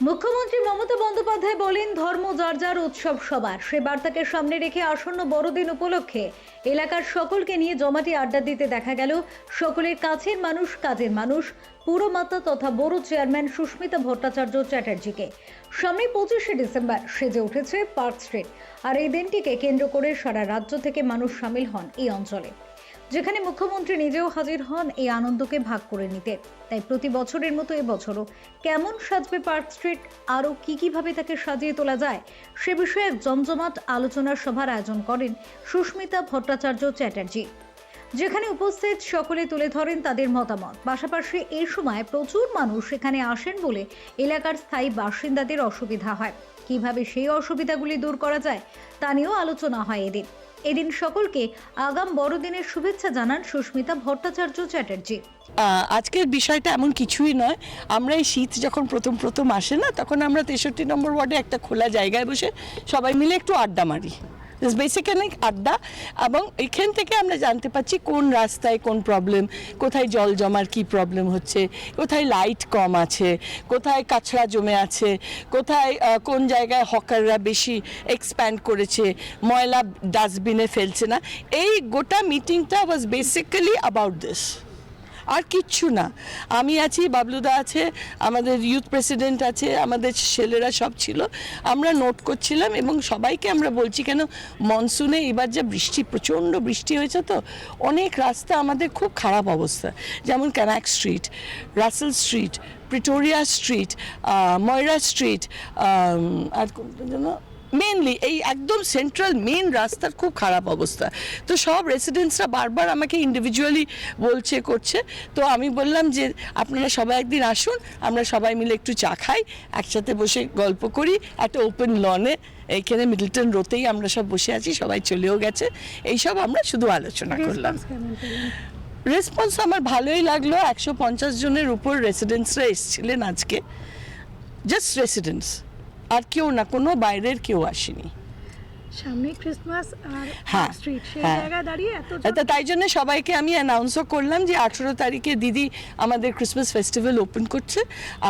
মুখ্যমন্ত্রী মমতা বন্দ্যোপাধ্যায় বলেন, ধর্ম যার যার উৎসব সবার। সে বার্তাকে সামনে রেখে আসন্ন বড়দিন উপলক্ষে এলাকার সকলকে নিয়ে জমাটি আড্ডা দিতে দেখা গেল। সকলের কাছের মানুষ কাজের মানুষ। পুরমাতা তথা বড় চেয়ারম্যান সুস্মিতা ভট্টাচার্য চ্যাটার্জিকে। সামনে পঁচিশে ডিসেম্বর সেজে উঠেছে পার্ক স্ট্রিট। আর এই দিনটিকে কেন্দ্র করে সারা রাজ্য থেকে মানুষ সামিল হন এই অঞ্চলে। যেখানে মুখ্যমন্ত্রী নিজেও হাজির হন এই আনন্দকে ভাগ করে নিতে। তাই প্রতি বছরের মতো এবছরও কেমন সাজবে পার্ক স্ট্রিট, আরও কী কীভাবে তাকে সাজিয়ে তোলা যায়, সে বিষয়ে জমজমাট আলোচনা সভার আয়োজন করেন সুস্মিতা ভট্টাচার্য চ্যাটার্জি। যেখানে উপস্থিত সকলে তুলে ধরেন তাদের মতামত। পাশাপাশি এই সময় প্রচুর মানুষ এখানে আসেন বলে এলাকার স্থায়ী বাসিন্দাদের অসুবিধা হয়। কীভাবে সেই অসুবিধাগুলি দূর করা যায়, তা নিয়েও আলোচনা হয় এদিন। এদিন সকলকে আগাম বড়দিনের শুভেচ্ছা জানান সুস্মিতা ভট্টাচার্য চ্যাটার্জি। আজকের বিষয়টা এমন কিছুই নয়। আমরা এই শীত যখন প্রথম প্রথম আসে না, তখন আমরা তেষট্টি নম্বর ওয়ার্ডে একটা খোলা জায়গায় বসে সবাই মিলে একটু আড্ডা মারি। বেসিক্যালি আড্ডা এবং এখান থেকে আমরা জানতে পারছি কোন রাস্তায় কোন প্রবলেম কোথায় জল জমার কি প্রবলেম হচ্ছে, কোথায় লাইট কম আছে, কোথায় কাছড়া জমে আছে, কোথায় কোন জায়গায় হকাররা বেশি এক্সপ্যান্ড করেছে, ময়লা ডাস্টবিনে ফেলছে না। এই গোটা মিটিংটা ওয়াজ বেসিক্যালি অ্যাবাউট দিস আর কিচ্ছু না। আমি আছি, বাবলুদা আছে, আমাদের ইউথ প্রেসিডেন্ট আছে, আমাদের ছেলেরা সব ছিল। আমরা নোট করছিলাম এবং সবাইকে আমরা বলছি, কেন মনসুনে এবার যা বৃষ্টি, প্রচণ্ড বৃষ্টি হয়েছে তো, অনেক রাস্তা আমাদের খুব খারাপ অবস্থা। যেমন Camac street Russell street Pretoria street Moira street আর কোনটা যেন মেনলি এই একদম সেন্ট্রাল মেন রাস্তার খুব খারাপ অবস্থা। তো সব রেসিডেন্টসরা বারবার আমাকে ইন্ডিভিজুয়ালি বলছে করছে। তো আমি বললাম যে আপনারা সবাই একদিন আসুন আমরা সবাই মিলে একটু চা খাই একসাথে বসে গল্প করি। একটা ওপেন লনে এইখানে মিডলটন রোতেই আমরা সব বসে আছি সবাই চলেও গেছে। এইসব আমরা শুধু আলোচনা করলাম। রেসপন্স আমার ভালোই লাগল। একশো পঞ্চাশ জনের উপর রেসিডেন্টসরা এসেছিলেন আজকে। জাস্ট রেসিডেন্টস আর কেউ না কোনো বাইরের কেউ আসেনি। সামনে ক্রিসমাস আর হ্যাঁ, স্ট্রিট সেই হ্যাঁ। জায়গায় দাঁড়িয়ে এত তাই জন্য সবাইকে আমি অ্যানাউন্সও করলাম যে আঠেরো তারিখে দিদি আমাদের ক্রিসমাস ফেস্টিভ্যাল ওপেন করছে।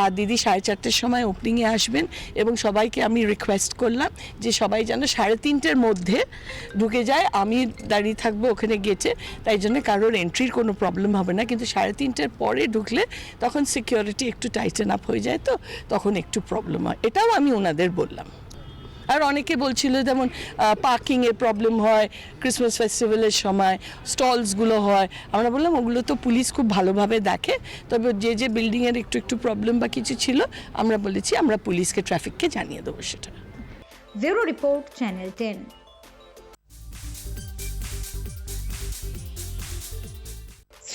আর দিদি সাড়ে চারটের সময় ওপেনিংয়ে আসবেন এবং সবাইকে আমি রিকোয়েস্ট করলাম যে সবাই যেন সাড়ে তিনটের মধ্যে ঢুকে যায়। আমি দাঁড়িয়ে থাকব ওখানে গেটে। তাই জন্য কারোর এন্ট্রির কোনো প্রবলেম হবে না। কিন্তু সাড়ে তিনটের পরে ঢুকলে তখন সিকিউরিটি একটু টাইটেন আপ হয়ে যায় তো তখন একটু প্রবলেম হয়। এটাও আমি ওনাদের বললাম। আর অনেকে বলছিল যেমন পার্কিংয়ের প্রবলেম হয় ক্রিসমাস ফেস্টিভ্যালের সময় স্টলসগুলো হয়। আমরা বললাম, ওগুলো তো পুলিশ খুব ভালোভাবে দেখে। তবে যে যে বিল্ডিংয়ের একটু একটু প্রবলেম বা কিছু ছিল, আমরা বলেছি, আমরা পুলিশকে ট্রাফিককে জানিয়ে দেবো সেটা। Zero report channel ten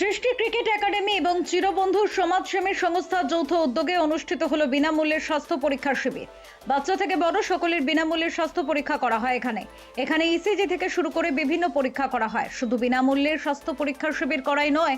Srishti cricket academy এবং চিরবন্ধু সমাজসেবী সংস্থা যৌথ উদ্যোগে অনুষ্ঠিত হলো বিনামূল্যে স্বাস্থ্য পরীক্ষার শিবির। বাচ্চা থেকে বড় সকলের বিনামূল্যে স্বাস্থ্য পরীক্ষা করা হয় এখানে। এখানে ইসিজি থেকে শুরু করে বিভিন্ন পরীক্ষা করা হয়। শুধু বিনামূল্যে স্বাস্থ্য পরীক্ষার শিবির করাই নয়